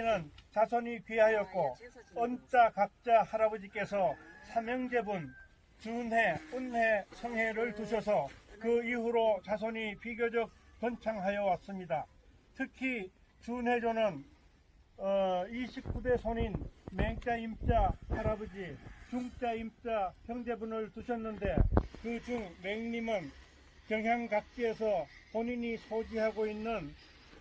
저에게는 자손이 귀하였고 언자 각자 할아버지께서 삼형제분 준해, 은해, 성해를 두셔서 그 이후로 자손이 비교적 번창하여 왔습니다. 특히 준해조는 어, 29대 손인 맹자 임자 할아버지, 중자 임자 형제분을 두셨는데 그 중 맹님은 경향각지에서 본인이 소지하고 있는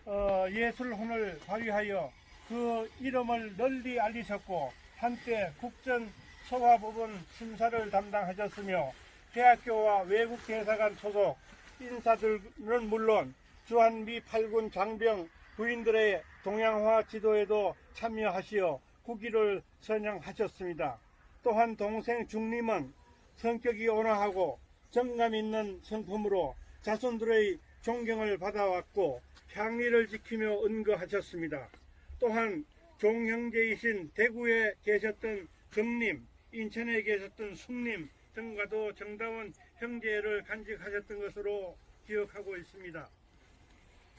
어, 예술혼을 발휘하여 그 이름을 널리 알리셨고 한때 국전 소화부분 심사를 담당하셨으며 대학교와 외국 대사관 소속 인사들은 물론 주한미 8군 장병 부인들의 동양화 지도에도 참여하시어 국위를 선양하셨습니다. 또한 동생 중림은 성격이 온화하고 정감 있는 성품으로 자손들의 존경을 받아왔고 향리를 지키며 은거하셨습니다. 또한 종형제이신 대구에 계셨던 금님, 인천에 계셨던 숙님 등과도 정다운 형제를 간직하셨던 것으로 기억하고 있습니다.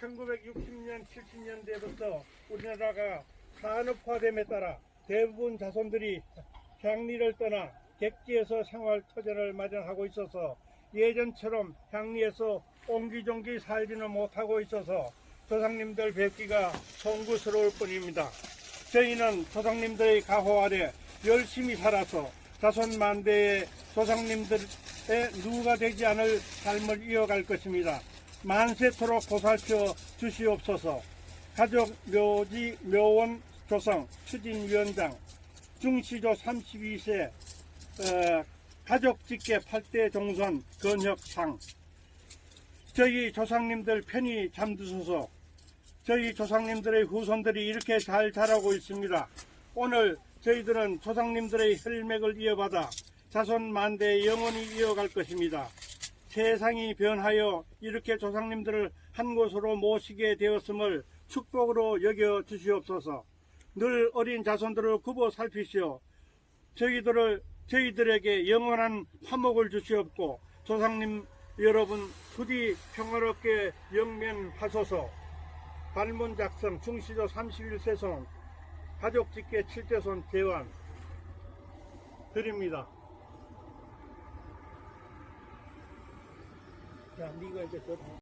1960년, 70년대부터 우리나라가 산업화됨에 따라 대부분 자손들이 향리를 떠나 객지에서 생활 터전을 마련하고 있어서 예전처럼 향리에서 옹기종기 살지는 못하고 있어서 조상님들 뵙기가 송구스러울 뿐입니다. 저희는 조상님들의 가호 아래 열심히 살아서 자손 만대의 조상님들의 누가 되지 않을 삶을 이어갈 것입니다. 만세토록 보살펴 주시옵소서. 가족 묘지 묘원 조성 추진위원장 중시조 32세 어, 가족 직계 8대 종선 건혁상 저희 조상님들 편히 잠드소서 저희 조상님들의 후손들이 이렇게 잘 자라고 있습니다. 오늘 저희들은 조상님들의 혈맥을 이어받아 자손 만대 영원히 이어갈 것입니다. 세상이 변하여 이렇게 조상님들을 한 곳으로 모시게 되었음을 축복으로 여겨 주시옵소서. 늘 어린 자손들을 굽어 살피시어 저희들을 저희들에게 영원한 화목을 주시옵고 조상님 여러분 부디 평화롭게 영면하소서. 발문 작성 중시조 31세손 가족 직계 7대손 대환 드립니다. 자, 네가 이제 저